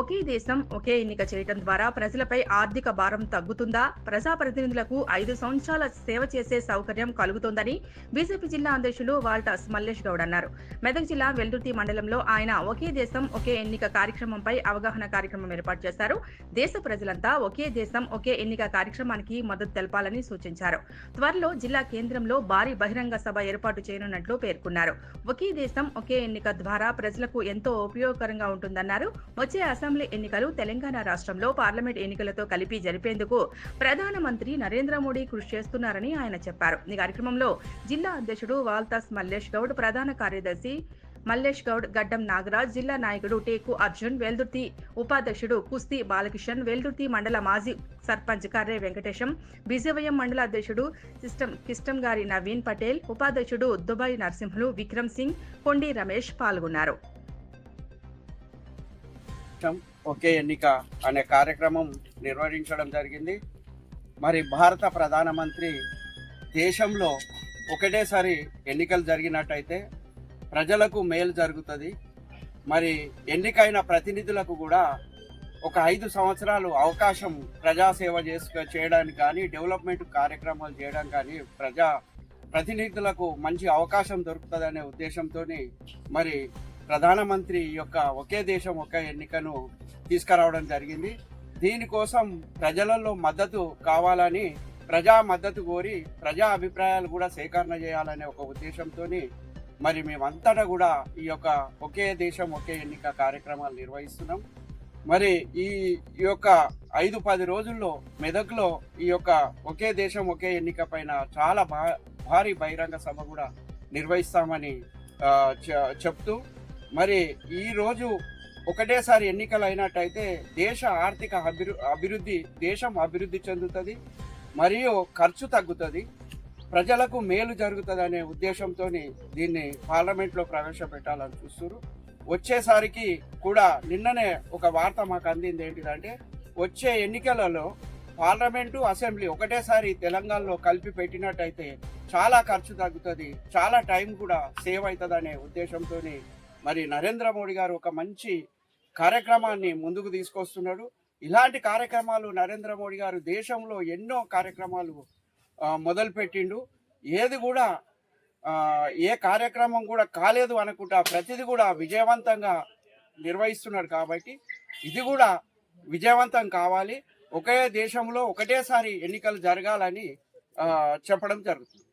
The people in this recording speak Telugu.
ఒకే దేశం ఒకే ఎన్నిక చేయటం ద్వారా ప్రజలపై ఆర్థిక భారం తగ్గుతుందా? ప్రజాప్రతినిధులకు ఐదు సంవత్సరాల సేవ చేసే సౌకర్యం కలుగుతుందని బీజేపీ జిల్లా అధ్యక్షులు వాల్టాస్ మల్లేష్ గౌడ్ అన్నారు. మెదక్ జిల్లా వెల్దుర్తి మండలంలో ఆయన ఒకే దేశం ఒకే ఎన్నిక కార్యక్రమంపై అవగాహన కార్యక్రమం ఏర్పాటు చేశారు. దేశ ప్రజలంతా ఒకే దేశం ఒకే ఎన్నిక కార్యక్రమానికి మద్దతు తెలపాలని సూచించారు. త్వరలో జిల్లా కేంద్రంలో భారీ బహిరంగ సభ ఏర్పాటు చేయనున్నట్లు పేర్కొన్నారు. ఒకే దేశం ఒకే ఎన్నిక ద్వారా ప్రజలకు ఎంతో ఉపయోగకరంగా ఉంటుందన్నారు. వచ్చే అసెంబ్లీ ఎన్నికలు తెలంగాణ రాష్ట్రంలో పార్లమెంట్ ఎన్నికలతో కలిపి జరిపేందుకు ప్రధానమంత్రి నరేంద్ర మోడీ కృషి చేస్తున్నారని ఆయన చెప్పారు. ఈ కార్యక్రమంలో జిల్లా అధ్యక్షుడు వాల్తాస్ మల్లేష్ గౌడ్ ప్రధాన కార్యదర్శి మల్లేష్ గౌడ్ గడ్డం నాగరాజ్ జిల్లా నాయకుడు టేకు అర్జున్ వెల్దుర్తి ఉపాధ్యక్షుడు కుస్తీ బాలకిషన్ వెల్దుర్తి మండల మాజీ సర్పంచ్ కర్రే వెంకటేశం బీజేవైఎం మండల అధ్యక్షుడు సిస్టమ్ కిస్టమ్ గారి నవీన్ పటేల్ ఉపాధ్యక్షుడు దుబాయ్ నరసింహులు విక్రమ్ సింగ్ కొండి రమేష్ పాల్గొన్నారు. రాష్ట్రం ఒకే ఎన్నిక అనే కార్యక్రమం నిర్వహించడం జరిగింది. మరి భారత ప్రధానమంత్రి దేశంలో ఒకటేసారి ఎన్నికలు జరిగినట్టయితే ప్రజలకు మేలు జరుగుతుంది. మరి ఎన్నికైన ప్రతినిధులకు కూడా ఒక ఐదు సంవత్సరాలు అవకాశం ప్రజాసేవ చేసుకు చేయడానికి కానీ డెవలప్మెంట్ కార్యక్రమాలు చేయడం కానీ ప్రజా ప్రతినిధులకు మంచి అవకాశం దొరుకుతుందనే ఉద్దేశంతో మరి ప్రధానమంత్రి యొక్క ఒకే దేశం ఒకే ఎన్నికను తీసుకురావడం జరిగింది. దీనికోసం ప్రజలలో మద్దతు కావాలని ప్రజా మద్దతు కోరి ప్రజా అభిప్రాయాలు కూడా సేకరణ చేయాలనే ఒక ఉద్దేశంతో మరి మేమంతటా కూడా ఈ యొక్క ఒకే దేశం ఒకే ఎన్నిక కార్యక్రమాలు నిర్వహిస్తున్నాం. మరి ఈ ఈ యొక్క ఐదు పది రోజుల్లో మెదక్లో ఈ యొక్క ఒకే దేశం ఒకే ఎన్నిక పైన చాలా భా భారీ బహిరంగ సభ కూడా నిర్వహిస్తామని చె- చెప్తూ మరి ఈ రోజు ఒకటేసారి ఎన్నికలు అయినట్టయితే దేశ ఆర్థిక అభివృ అభివృద్ధి దేశం అభివృద్ధి చెందుతుంది మరియు ఖర్చు తగ్గుతుంది. ప్రజలకు మేలు జరుగుతుంది అనే ఉద్దేశంతో దీన్ని పార్లమెంట్లో ప్రవేశపెట్టాలని చూస్తున్నారు వచ్చేసరికి కూడా నిన్ననే ఒక వార్త మాకు అందింది ఏంటిదంటే వచ్చే ఎన్నికలలో పార్లమెంటు అసెంబ్లీ ఒకటేసారి తెలంగాణలో కలిపి పెట్టినట్టయితే చాలా ఖర్చు తగ్గుతుంది చాలా టైం కూడా సేవ్ అవుతుంది అనే ఉద్దేశంతో మరి నరేంద్ర మోడీ గారు ఒక మంచి కార్యక్రమాన్ని ముందుకు తీసుకొస్తున్నాడు. ఇలాంటి కార్యక్రమాలు నరేంద్ర మోడీ గారు దేశంలో ఎన్నో కార్యక్రమాలు మొదలుపెట్టిండు. ఏది కూడా ఏ కార్యక్రమం కూడా కాలేదు అనుకుంటా. ప్రతిది కూడా విజయవంతంగా నిర్వహిస్తున్నాడు కాబట్టి ఇది కూడా విజయవంతం కావాలి. ఒకే దేశంలో ఒకటేసారి ఎన్నికలు జరగాలని చెప్పడం జరుగుతుంది.